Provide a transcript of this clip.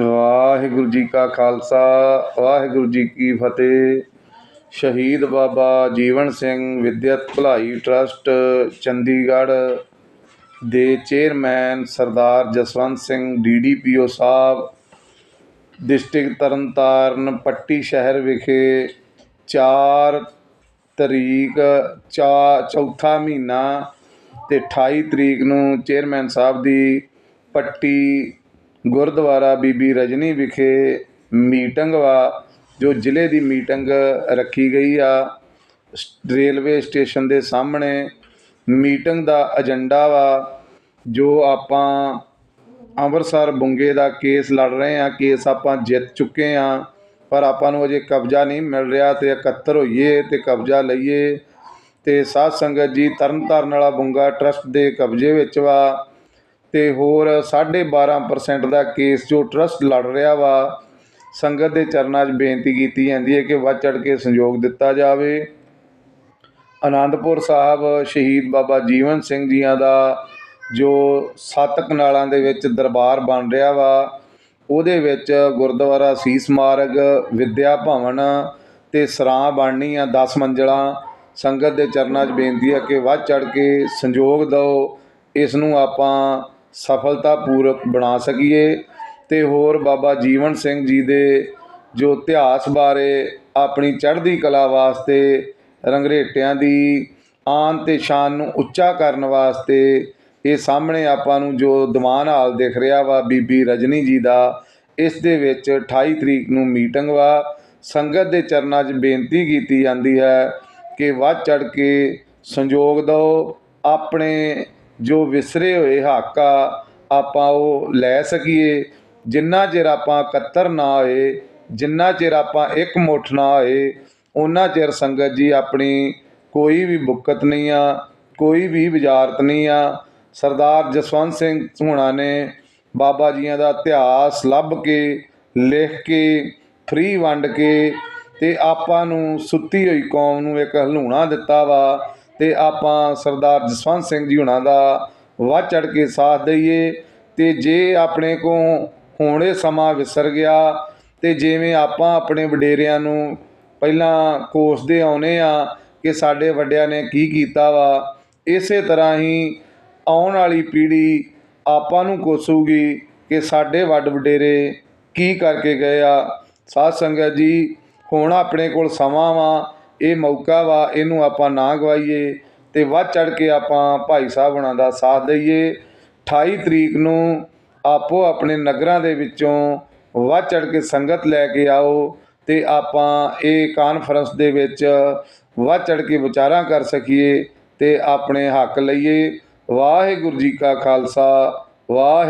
ਵਾਹਿਗੁਰੂ ਜੀ ਕਾ ਖਾਲਸਾ, ਵਾਹਿਗੁਰੂ ਜੀ ਕੀ ਫਤਿਹ। ਸ਼ਹੀਦ ਬਾਬਾ ਜੀਵਨ ਸਿੰਘ ਵਿੱਦਿਅਕ ਭਲਾਈ ਟਰੱਸਟ, ਚੰਡੀਗੜ੍ਹ ਦੇ chairman Sardar Jaswant Singh DDPO sahib, district Tarn Taran, Patti ਸ਼ਹਿਰ ਵਿਖੇ 4 ਤਰੀਕ ਚਾ ਚੌਥਾ ਮਹੀਨਾ ਤੇ 28 ਤਰੀਕ ਨੂੰ ਚੇਅਰਮੈਨ ਸਾਹਿਬ ਦੀ ਪੱਟੀ ਗੁਰਦੁਆਰਾ ਬੀਬੀ ਰਜਨੀ ਵਿਖੇ ਮੀਟਿੰਗ ਵਾ, ਜੋ ਜ਼ਿਲ੍ਹੇ ਦੀ ਮੀਟਿੰਗ ਰੱਖੀ ਗਈ ਆ। ਸ- ਰੇਲਵੇ ਸਟੇਸ਼ਨ ਦੇ ਸਾਹਮਣੇ ਮੀਟਿੰਗ ਦਾ ਏਜੰਡਾ ਵਾ, ਜੋ ਆਪਾਂ ਅੰਮ੍ਰਿਤਸਰ ਬੁੰਗੇ ਦਾ ਕੇਸ ਲੜ ਰਹੇ ਆ। ਕੇਸ ਆਪਾਂ ਜਿੱਤ ਚੁੱਕੇ ਆ, ਪਰ ਆਪਾਂ ਨੂੰ ਅਜੇ ਕਬਜ਼ਾ ਨਹੀਂ ਮਿਲ ਰਿਹਾ ਤੇ ਇਕੱਤਰ ਹੋਈਏ ਤੇ ਕਬਜ਼ਾ ਲਈਏ। ਤੇ ਸਾਧ ਸੰਗਤ ਜੀ ਤਰਨਤਾਰਨ ਵਾਲਾ ਬੁੰਗਾ ਟਰਸਟ ਦੇ ਕਬਜ਼ੇ ਵਿੱਚ ਵਾ। ਅਤੇ ਹੋਰ 12.5% ਦਾ ਕੇਸ ਜੋ ਟਰੱਸਟ ਲੜ ਰਿਹਾ ਵਾ, ਸੰਗਤ ਦੇ ਚਰਨਾਂ 'ਚ ਬੇਨਤੀ ਕੀਤੀ ਜਾਂਦੀ ਹੈ ਕਿ ਵੱਧ ਚੜ੍ਹ ਕੇ ਸੰਯੋਗ ਦਿੱਤਾ ਜਾਵੇ। ਅਨੰਦਪੁਰ ਸਾਹਿਬ ਸ਼ਹੀਦ ਬਾਬਾ ਜੀਵਨ ਸਿੰਘ ਜੀਆਂ ਦਾ ਜੋ ਸੱਤ ਕਨਾਲਾਂ ਦੇ ਵਿੱਚ ਦਰਬਾਰ ਬਣ ਰਿਹਾ ਵਾ, ਉਹਦੇ ਵਿੱਚ ਗੁਰਦੁਆਰਾ ਸੀਸ ਮਾਰਗ, ਵਿਦਿਆ ਭਵਨ ਤੇ ਸਰਾਂ ਬਣਨੀ ਆ 10 ਮੰਜ਼ਲਾਂ, ਸੰਗਤ ਦੇ ਚਰਨਾਂ 'ਚ ਬੇਨਤੀ ਹੈ ਕਿ ਵੱਧ ਚੜ ਕੇ ਸੰਯੋਗ ਦਿਓ। ਇਸ ਨੂੰ ਆਪਾਂ ਸਫਲਤਾਪੂਰਵਕ ਬਣਾ ਸਕੀਏ। ਤੇ ਹੋਰ ਬਾਬਾ ਜੀਵਨ ਸਿੰਘ ਜੀ ਦੇ ਜੋ ਇਤਿਹਾਸ ਬਾਰੇ ਆਪਣੀ ਚੜ੍ਹਦੀ ਕਲਾ ਵਾਸਤੇ, ਰੰਗਰੇਟਿਆਂ ਦੀ ਆਨ ਤੇ ਸ਼ਾਨ ਨੂੰ ਉੱਚਾ ਕਰਨ ਵਾਸਤੇ, ਇਹ ਸਾਹਮਣੇ ਆਪਾਂ ਨੂੰ ਜੋ ਦੀਵਾਨ ਹਾਲ ਦਿਖ ਰਿਹਾ ਵਾ ਬੀਬੀ ਰਜਨੀ ਜੀ ਦਾ, ਇਸ ਦੇ ਵਿੱਚ 28 ਤਰੀਕ ਨੂੰ ਮੀਟਿੰਗ ਵਾ। ਸੰਗਤ ਦੇ ਚਰਨਾਂ 'ਚ ਬੇਨਤੀ ਕੀਤੀ ਜਾਂਦੀ ਹੈ ਕਿ ਵੱਧ ਚੜ ਕੇ ਸੰਯੋਗ ਦਿਓ, ਆਪਣੇ ਜੋ ਵਿਸਰੇ ਹੋਏ ਹੱਕ ਆ ਆਪਾਂ ਉਹ ਲੈ ਸਕੀਏ। ਜਿੰਨਾ ਚਿਰ ਆਪਾਂ ਇਕੱਤਰ ਨਾ ਹੋਏ, ਜਿੰਨਾ ਚਿਰ ਆਪਾਂ ਇੱਕ ਮੁੱਠ ਨਾ ਹੋਏ ਉਹਨਾਂ ਚਿਰ ਸੰਗਤ ਜੀ ਆਪਣੀ ਕੋਈ ਵੀ ਬੁੱਕਤ ਨਹੀਂ ਆ, ਕੋਈ ਵੀ ਵਜ਼ਾਰਤ ਨਹੀਂ ਆ। ਸਰਦਾਰ ਜਸਵੰਤ ਸਿੰਘ ਹੁਣਾਂ ਨੇ ਬਾਬਾ ਜੀਆਂ ਦਾ ਇਤਿਹਾਸ ਲੱਭ ਕੇ, ਲਿਖ ਕੇ ਫ੍ਰੀ ਵੰਡ ਕੇ ਤੇ ਆਪਾਂ ਨੂੰ ਸੁੱਤੀ ਹੋਈ ਕੌਮ ਨੂੰ ਇੱਕ ਹਲੂਣਾ ਦਿੱਤਾ ਵਾ। ਤੇ ਆਪਾਂ ਸਰਦਾਰ ਜਸਵੰਤ ਸਿੰਘ ਜੀ ਹੁਣਾਂ ਦਾ ਵੱਧ ਚੜ ਕੇ ਸਾਥ ਦਈਏ। ਤੇ ਜੇ ਆਪਣੇ ਕੋ ਹੁਣੇ ਸਮਾਂ ਵਿਸਰ ਗਿਆ ਤੇ ਜਿਵੇਂ ਆਪਾਂ ਆਪਣੇ ਵਡੇਰਿਆਂ ਨੂੰ ਪਹਿਲਾਂ ਕੋਸਦੇ ਆਉਨੇ ਆ ਕਿ ਸਾਡੇ ਵੱਡਿਆਂ ਨੇ ਕੀ ਕੀਤਾ ਵਾ, ਇਸੇ ਤਰ੍ਹਾਂ ਹੀ ਆਉਣ ਵਾਲੀ ਪੀੜ੍ਹੀ ਆਪਾਂ ਨੂੰ ਕੋਸੂਗੀ ਕਿ ਸਾਡੇ ਵੱਡ ਵਡੇਰੇ ਕੀ ਕਰਕੇ ਗਏ ਆ। ਸਾਧ ਸੰਗਤ ਜੀ, ਹੁਣ ਆਪਣੇ ਕੋਲ ਸਮਾਂ ਵਾ ਇਹ ਮੌਕਾ ਵਾ, ਇਹਨੂੰ ਆਪਾਂ ਨਾ ਗਵਾਈਏ ਤੇ ਵੱਧ ਚੜ ਕੇ ਆਪਾਂ ਭਾਈ ਸਾਹਿਬ ਹੁਣਾਂ ਦਾ ਸਾਥ ਦਈਏ। 28 ਤਰੀਕ ਨੂੰ ਆਪੋ ਆਪਣੇ ਨਗਰਾਂ ਦੇ ਵਿੱਚੋਂ ਵੱਧ ਚੜ ਕੇ ਸੰਗਤ ਲੈ ਕੇ ਆਓ ਤੇ ਆਪਾਂ ਇਹ ਕਾਨਫਰੰਸ ਦੇ ਵਿੱਚ ਵੱਧ ਚੜ ਕੇ ਵਿਚਾਰਾਂ ਕਰ ਸਕੀਏ ਤੇ ਆਪਣੇ ਹੱਕ ਲਈਏ। ਵਾਹਿਗੁਰੂ ਜੀ ਕਾ ਖਾਲਸਾ, ਵਾਹਿ